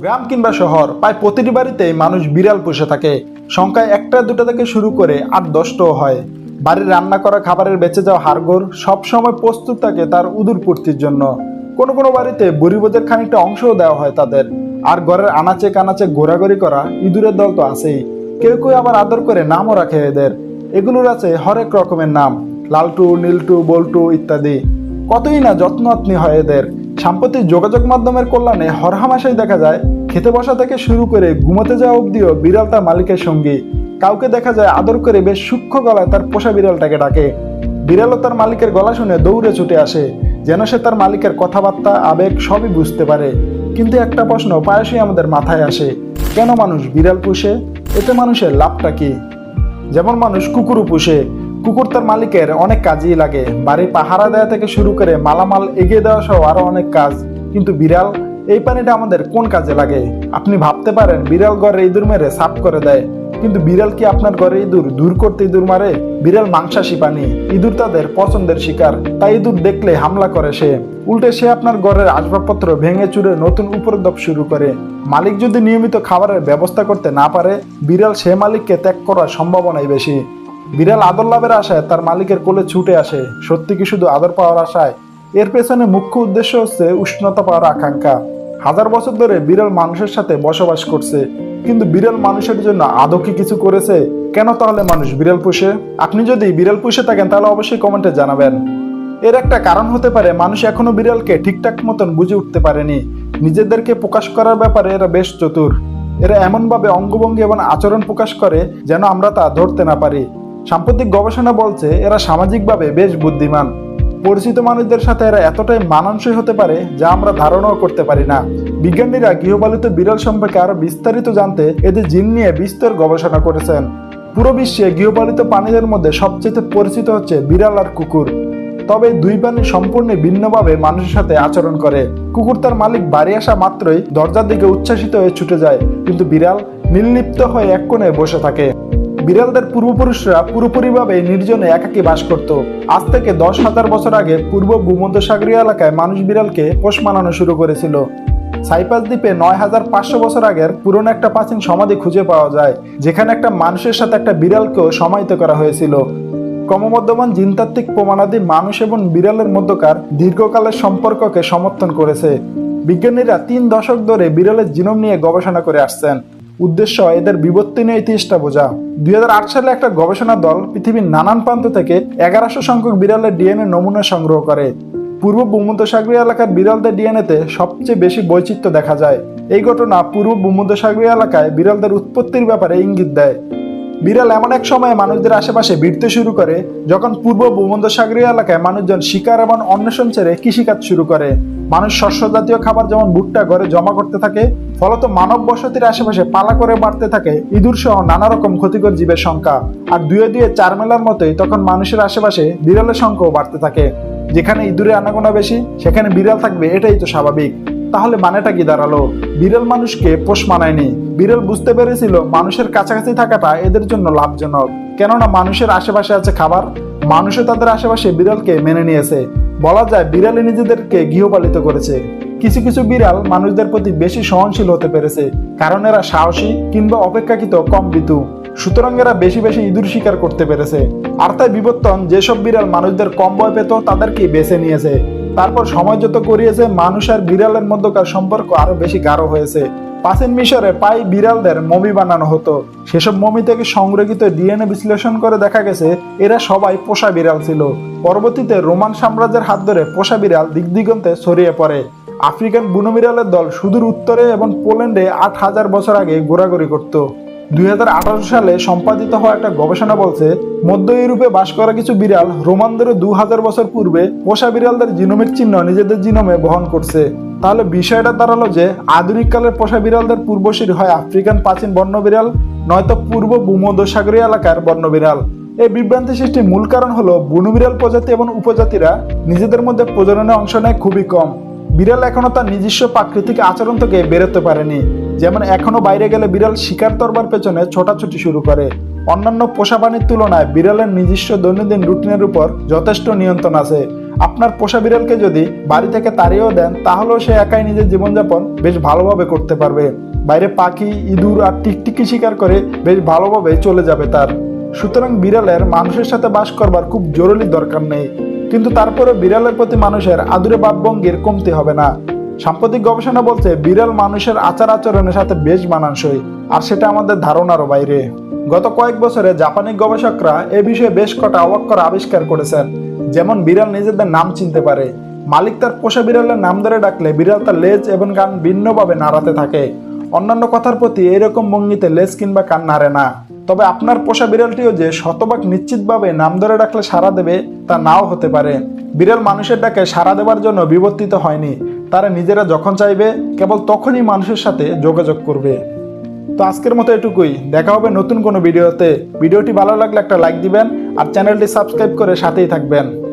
গ্রাম কিংবা শহর, প্রায় প্রতিটি বাড়িতেই মানুষ বিড়াল পুষে থাকে। সংখ্যায় একটা, দুটো থেকে শুরু করে আট, দশটাও হয়। বাড়ির রান্না করা খাবারের বেঁচে যাওয়া হাড়গোড় সবসময় প্রস্তুত থাকে তার উদুর পূর্তির জন্য। কোনো কোনো বাড়িতে বুড়িবোদের খানিকটা অংশও দেওয়া হয় তাদের। আর ঘরের আনাচে কানাচে ঘোরাঘুরি করা ইঁদুরের দল তো আছেই। কেউ কেউ আবার আদর করে নামও রাখে এদের। এগুলোর আছে হরেক রকমের নাম। লালটু, নীলটু, বল্টু ইত্যাদি। কতই না যত্ন যত্নআত্নি হয় এদের। সাম্প্রতিক যোগাযোগ মাধ্যমের কল্যাণে হরহামাশাই দেখা যায়, খেতে বসা থেকে শুরু করে ঘুমোতে যাওয়া অবধিও বিড়াল তার মালিকের সঙ্গী। কাউকে দেখা যায় আদর করে বেশ সূক্ষ্ম গলায় তার পোষা বিড়ালটাকে ডাকে। বিড়ালও তার মালিকের গলা শুনে দৌড়ে ছুটে আসে, যেন সে তার মালিকের কথাবার্তা, আবেগ সবই বুঝতে পারে। কিন্তু একটা প্রশ্ন প্রায়শই আমাদের মাথায় আসে, কেন মানুষ বিড়াল পুষে? এতে মানুষের লাভটা কি? যেমন মানুষ কুকুরও পুষে কুকুর তার মালিকের অনেক কাজেই লাগে। বাড়ি পাহারা দেওয়া থেকে শুরু করে মালামাল এগিয়ে দেওয়া সহ আরও অনেক কাজ। কিন্তু বিড়াল, এই পানিটা আমাদের কোন কাজে লাগে? আপনি ভাবতে পারেন, বিড়াল ঘরে ইঁদুর মেরে সাফ করে দেয়। কিন্তু বিড়াল কি আপনার ঘরে ইঁদুর দূর করতে ইঁদুর মারে? বিড়াল মাংসাশী পানি, ইঁদুর তাদের পছন্দের শিকার। তাই ইঁদুর দেখলে হামলা করে সে। উল্টে সে আপনার ঘরের আসবাবপত্র ভেঙে চুরে নতুন উপদ্রব শুরু করে। মালিক যদি নিয়মিত খাবারের ব্যবস্থা করতে না পারে, বিড়াল সে মালিককে ত্যাগ করার সম্ভাবনাই বেশি। বিড়াল আদর লাভের আশায় তার মালিকের কোলে ছুটে আসে। সত্যি কি শুধু আদর পাওয়ার আশায়? এর পেছনে মুখ্য উদ্দেশ্য হচ্ছে উষ্ণতা পাওয়ার আকাঙ্ক্ষা। হাজার বছর ধরে বিড়াল মানুষের সাথে বসবাস করছে। কিন্তু বিড়াল মানুষের জন্য আদৌ কি কিছু করেছে? কেন তাহলে মানুষ বিড়াল পুষে? আপনি যদি বিড়াল পুষে থাকেন, তাহলে অবশ্যই কমেন্টে জানাবেন। এর একটা কারণ হতে পারে, মানুষ এখনও বিড়ালকে ঠিকঠাক মতন বুঝে উঠতে পারেনি। নিজেদেরকে প্রকাশ করার ব্যাপারে এরা বেশ চতুর। এরা এমনভাবে অঙ্গভঙ্গি এবং আচরণ প্রকাশ করে যেন আমরা তা ধরতে না পারি। সাম্প্রতিক গবেষণা বলছে এরা সামাজিকভাবে বেশ বুদ্ধিমান। পরিচিত মানুষদের সাথে এরা এতটাই মানানসই হতে পারে যা আমরা ধারণাও করতে পারি না। বিজ্ঞানীরা গৃহপালিত বিড়াল সম্পর্কে আরও বিস্তারিত জানতে এদের জিন নিয়ে বিস্তর গবেষণা করেছেন। পুরো বিশ্বে গৃহপালিত প্রাণীদের মধ্যে সবচেয়ে পরিচিত হচ্ছে বিড়াল আর কুকুর। তবে দুই প্রাণী সম্পূর্ণ ভিন্নভাবে মানুষের সাথে আচরণ করে। কুকুর তার মালিক বাড়ি আসা মাত্রই দরজার দিকে উচ্ছ্বাসিত হয়ে ছুটে যায়, কিন্তু বিড়াল নির্লিপ্ত হয়ে এক কোণে বসে থাকে। বিড়ালদের পূর্বপুরুষরা পুরোপুরিভাবে নির্জনে একাকী বাস করত। আজ থেকে দশ হাজার বছর আগে পূর্ব ভূমধ্যসাগরীয় এলাকায় মানুষ বিড়ালকে পোষ মানানো শুরু করেছিল। সাইপাস দ্বীপে নয় হাজার পাঁচশো বছর আগের পুরনো একটা প্রাচীন সমাধি খুঁজে পাওয়া যায়, যেখানে একটা মানুষের সাথে একটা বিড়ালকেও সমাহিত করা হয়েছিল। ক্রমবর্ধমান জিনতাত্ত্বিক প্রমাণাদি মানুষ এবং বিড়ালের মধ্যকার দীর্ঘকালের সম্পর্ককে সমর্থন করেছে। বিজ্ঞানীরা তিন দশক ধরে বিড়ালের জিনোম নিয়ে গবেষণা করে আসছেন। উদ্দেশ্য এদের বিবর্তনীয় ইতিহাসটা বোঝা। দুই হাজার আট সালে একটা গবেষণা দল পৃথিবীর নানান প্রান্ত থেকে এগারোশো সংখ্যক বিড়ালের ডিএনএ নমুনা সংগ্রহ করে। পূর্ব ভূমধ্যসাগরীয় এলাকার বিড়ালদের ডিএনএতে সবচেয়ে বেশি বৈচিত্র্য দেখা যায়। এই ঘটনা পূর্ব ভূমধ্যসাগরীয় এলাকায় বিড়ালদের উৎপত্তির ব্যাপারে ইঙ্গিত দেয়। বিড়াল এমন এক সময়ে মানুষদের আশেপাশে ভিড়তে শুরু করে, যখন পূর্ব ভূমধ্যসাগরীয় এলাকায় মানুষজন শিকার এবং অন্বেষণ ছেড়ে কৃষিকাজ শুরু করে। মানুষ শস্য জাতীয় খাবার যেমন ভুট্টা ঘরে জমা করতে থাকে, ফলত মানব বসতির আশেপাশে পালা করে বাড়তে থাকে, ইঁদুর সহ নানা রকম ক্ষতিকর জীবের সংখ্যা। আর দুয়ে দুয়ে চার মেলার মতোই তখন মানুষের আশেপাশে বিড়ালের সংখ্যাও বাড়তে থাকে। যেখানে ইঁদুরে আনাগোনা বেশি, সেখানে বিড়াল থাকবে, এটাই তো স্বাভাবিক। তাহলে মানেটা কি দাঁড়াল? বিড়াল মানুষকে পোষ মানায়নি। বিড়াল বুঝতে পেরেছিল মানুষের কাছাকাছি থাকাটা এদের জন্য লাভজনক। কেননা মানুষের আশেপাশে আছে খাবার। মানুষও তাদের আশেপাশে বিড়ালকে মেনে নিয়েছে। বলা যায় বিড়ালে নিজেদেরকে গৃহপালিত করেছে। কিছু কিছু বিড়াল মানুষদের প্রতি বেশি সহনশীল হতে পেরেছে, কারণ এরা সাহসী কিংবা অপেক্ষাকৃত কম বিতু সুতরাং এরা বেশি বেশি ইঁদুর শিকার করতে পেরেছে। আর তাই বিবর্তন যেসব বিড়াল মানুষদের কম ভয় পেত, তাদেরকেই বেছে নিয়েছে। তারপর সময় যত করিয়েছে, মানুষ আর বিড়ালের মধ্যকার সম্পর্ক আরও বেশি গাঢ় হয়েছে। প্রাচীন মিশরে পাই বিড়ালদের মমি বানানো হতো। সেসব মমি থেকে সংরক্ষিত ডিএনএ বিশ্লেষণ করে দেখা গেছে, এরা সবাই পোষা বিড়াল ছিল। পরবর্তীতে রোমান সাম্রাজ্যের হাত ধরে পোষা বিড়াল দিক দিগন্তে ছড়িয়ে পড়ে। আফ্রিকান বুনো বিড়ালের দল সুদূর উত্তরে এবং পোল্যান্ডে আট হাজার বছর আগে ঘোরাঘুরি করত। দুই হাজার আঠারো সালে সম্পাদিত হওয়া একটা গবেষণা বলছে, মধ্য ইউরোপে বাস করা কিছু বিড়াল রোমানদেরও দু হাজার বছর পূর্বে পোষা বিড়ালদের জিনোমিক চিহ্ন নিজেদের জিনোমে বহন করছে। তাহলে বিষয়টা দাঁড়াল যে, আধুনিক কালের পোষা বিড়ালদের পূর্বশীর হয় আফ্রিকান প্রাচীন বন্য বিড়াল, নয়তো পূর্ব ভূমধ্যসাগরীয় এলাকার বন্য বিড়াল। এই বিভ্রান্তি সৃষ্টির মূল কারণ হলো বনু বিড়াল প্রজাতি এবং উপজাতিরা নিজেদের মধ্যে প্রজননে অংশ নেয় খুবই কম। বিড়াল এখনও তার নিজস্ব প্রাকৃতিক আচরণ থেকে বেরোতে পারেনি। যেমন এখনও বাইরে গেলে বিড়াল শিকার তরবার পেছনে ছোটাছুটি শুরু করে। অন্যান্য পোষা প্রাণীর তুলনায় বিড়ালের নিজস্ব দৈনন্দিন রুটিনের উপর যথেষ্ট নিয়ন্ত্রণ আছে। আপনার পোষা বিড়ালকে যদি বাড়ি থেকে তাড়িয়েও দেন, তাহলেও সে একাই নিজের জীবনযাপন বেশ ভালোভাবে করতে পারবে। বাইরে পাখি, ইঁদুর আর টিকটিকি শিকার করে বেশ ভালোভাবে চলে যাবে তার। সুতরাং বিড়ালের মানুষের সাথে বাস করবার খুব জরুরি দরকার নেই। কিন্তু তারপরে বিড়ালের প্রতি মানুষের আদুরে ভাবভঙ্গির কমতি হবে না। সাম্প্রতিক গবেষণা বলছে, বিড়াল মানুষের আচার আচরণের সাথে বেশ মানানসই, আর সেটা আমাদের ধারণারও বাইরে। গত কয়েক বছরে জাপানি গবেষকরা এ বিষয়ে বেশ কটা অবাক করা আবিষ্কার করেছেন, যেমন বিড়াল নিজেদের নাম চিনতে পারে। মালিক তার পোষা বিড়ালের নাম ধরে ডাকলে বিড়াল তার লেজ এবং কান ভিন্নভাবে নাড়াতে থাকে। অন্যান্য কথার প্রতি এরকম ভঙ্গিতে লেজ কিংবা কান নাড়ে না। তবে আপনার পোষা বিড়ালটিও যে শতভাগ নিশ্চিতভাবে নাম ধরে ডাকলে সাড়া দেবে তা নাও হতে পারে। বিড়াল মানুষের ডাকে সাড়া দেবার জন্য বিবর্তিত হয়নি। তারা নিজেরা যখন চাইবে, কেবল তখনই মানুষের সাথে যোগাযোগ করবে। তো আজকের মতো এটুকুই। দেখা হবে নতুন কোনো ভিডিওতে। ভিডিওটি ভালো লাগলে একটা লাইক দিবেন আর চ্যানেলটি সাবস্ক্রাইব করে সাথেই থাকবেন।